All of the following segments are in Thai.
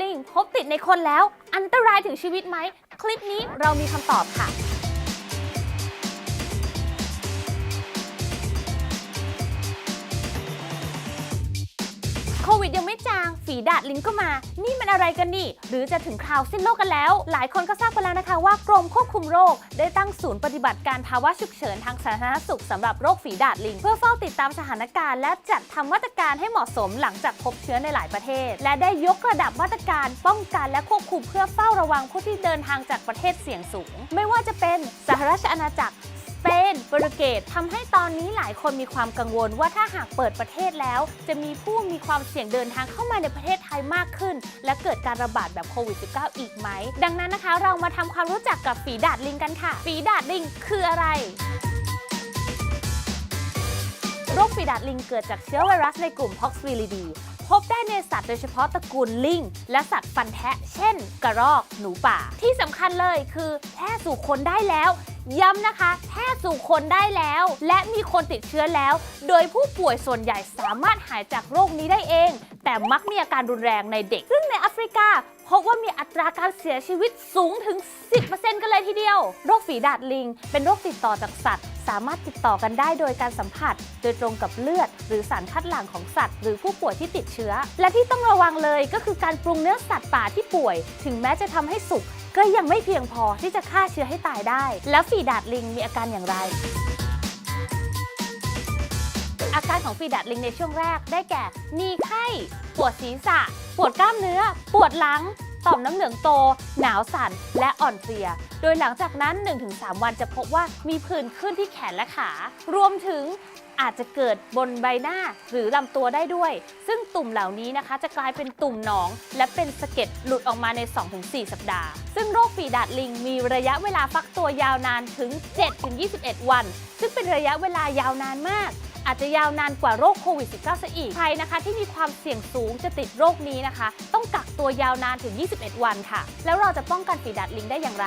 ลิงพบติดในคนแล้ว อันตรายถึงชีวิตไหม คลิปนี้เรามีคำตอบค่ะ ฝีดาดลิงก็มา นี่มันอะไรกันนี่ หรือจะถึงคราวสิ้นโลกกันแล้ว หลายคนก็ทราบกันแล้วนะคะว่ากรมควบคุมโรค ได้ตั้งศูนย์ปฏิบัติการภาวะฉุกเฉินทางสาธารณสุขสำหรับโรคฝีดาดลิง เพื่อเฝ้าติดตามสถานการณ์และจัดทำมาตรการให้เหมาะสมหลังจากพบเชื้อในหลายประเทศ และได้ยกระดับมาตรการป้องกันและควบคุมเพื่อเฝ้าระวังผู้ที่เดินทางจากประเทศเสี่ยงสูง ไม่ว่าจะเป็นสหราชอาณาจักร เปนโปรตุเกสทำให้ตอนนี้หลายคนมีความกังวลว่าถ้าหากเปิดประเทศแล้ว จะมีผู้มีความเสี่ยงเดินทางเข้ามาในประเทศไทยมากขึ้น และเกิดการระบาดแบบโควิด -19 อีกไหม ดังนั้นนะคะเรามาทำความรู้จักกับฝีดาดลิงกันค่ะ ฝีดาดลิงคืออะไรโรคฝีดาดลิงเกิดจากเชื้อไวรัสในกลุ่ม Poxviridae พบได้ในสัตว์โดยเฉพาะตระกูลลิงและสัตว์ฟันแทะ เช่น กระรอก หนูป่า ที่สำคัญเลยคือแพร่สู่คนได้แล้ว ย้ำนะคะแพร่สู่คนได้แล้ว และมีคนติดเชื้อแล้ว โดยผู้ป่วยส่วนใหญ่สามารถหายจากโรคนี้ได้เอง แต่มักมีอาการรุนแรงในเด็ก ซึ่งในแอฟริกาพบว่ามีอัตราการเสียชีวิตสูงถึง 10%กันเลยทีเดียว โรคฝีดาดลิง เป็นโรคติดต่อจากสัตว์ สามารถติดต่อกันได้โดยการสัมผัส โดยตรงกับเลือด หรือสารคัดหลั่งของสัตว์ หรือผู้ป่วยที่ติดเชื้อ และที่ต้องระวังเลยก็คือการปรุงเนื้อสัตว์ป่าที่ป่วย ถึงแม้จะทำให้สุกก็ยังไม่เพียงพอที่จะฆ่าเชื้อให้ตายได้ แล้วฝีดาดลิงมีอาการอย่างไร อาการของฝีดาดลิงในช่วงแรกได้แก่ มีไข้ ปวดศีรษะ ปวดกล้ามเนื้อ ปวดหลัง ต่อมน้ำเหลืองโต หนาวสั่น และอ่อนเพลีย โดยหลังจากนั้น 1-3 วันจะพบว่ามีผื่นขึ้นที่แขนและขา รวมถึงอาจจะเกิดบนใบหน้าหรือลำตัวได้ด้วย ซึ่งตุ่มเหล่านี้นะคะ จะกลายเป็นตุ่มหนอง และเป็นสะเก็ดหลุดออกมาใน 2-4 สัปดาห์ ซึ่งโรคฝีดาดลิงมีระยะเวลาฟักตัวยาวนานถึง 7-21 วัน ซึ่งเป็นระยะเวลายาวนานมาก อาจจะยาวนานกว่าโรคโควิด -19 ซะอีก ใครนะคะที่มีความเสี่ยงสูงจะติดโรคนี้นะคะ ต้องกักตัวยาวนานถึง 21 วันค่ะ แล้วเราจะป้องกันฝีดาดลิงได้อย่างไร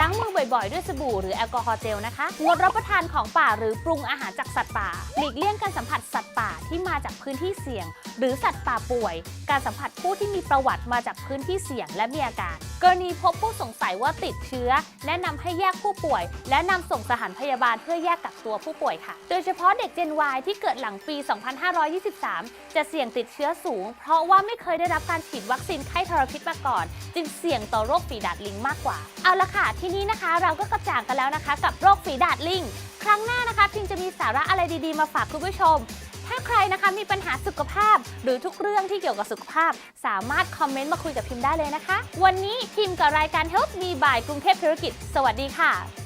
ล้างมือบ่อยๆ ด้วยสบู่หรือแอลกอฮอล์เจลนะคะ งดรับประทานของป่าหรือปรุงอาหารจากสัตว์ป่า หลีกเลี่ยงการสัมผัสสัตว์ป่าที่มาจากพื้นที่เสี่ยง หรือสัตว์ป่าป่วย การสัมผัสผู้ที่มีประวัติมาจากพื้นที่เสี่ยงและมีอาการ กรณีพบผู้สงสัยว่าติดเชื้อ แนะนำให้แยกผู้ป่วย และนำส่งสถานพยาบาลเพื่อแยกกักตัวผู้ป่วยค่ะ โดยเฉพาะเด็ก Gen Y ที่เกิดหลังปี 2523 จะเสี่ยงติดเชื้อสูง เพราะว่าไม่เคยได้รับการฉีดวัคซีนไข้ทรพิษมาก่อน จึงเสี่ยงต่อโรคฝีดาดลิงมากกว่า เอาละค่ะ ที่นี้นะคะเราก็กระจ่างกันแล้วนะคะ กับโรคฝีดาดลิง ครั้งหน้านะคะพิมจะมีสาระอะไรดีๆมาฝากคุณผู้ชม ถ้าใครนะคะมีปัญหาสุขภาพ หรือทุกเรื่องที่เกี่ยวกับสุขภาพ สามารถคอมเมนต์มาคุยกับพิมได้เลยนะคะ วันนี้พิมกับรายการ Help Me by กรุงเทพธุรกิจ สวัสดีค่ะ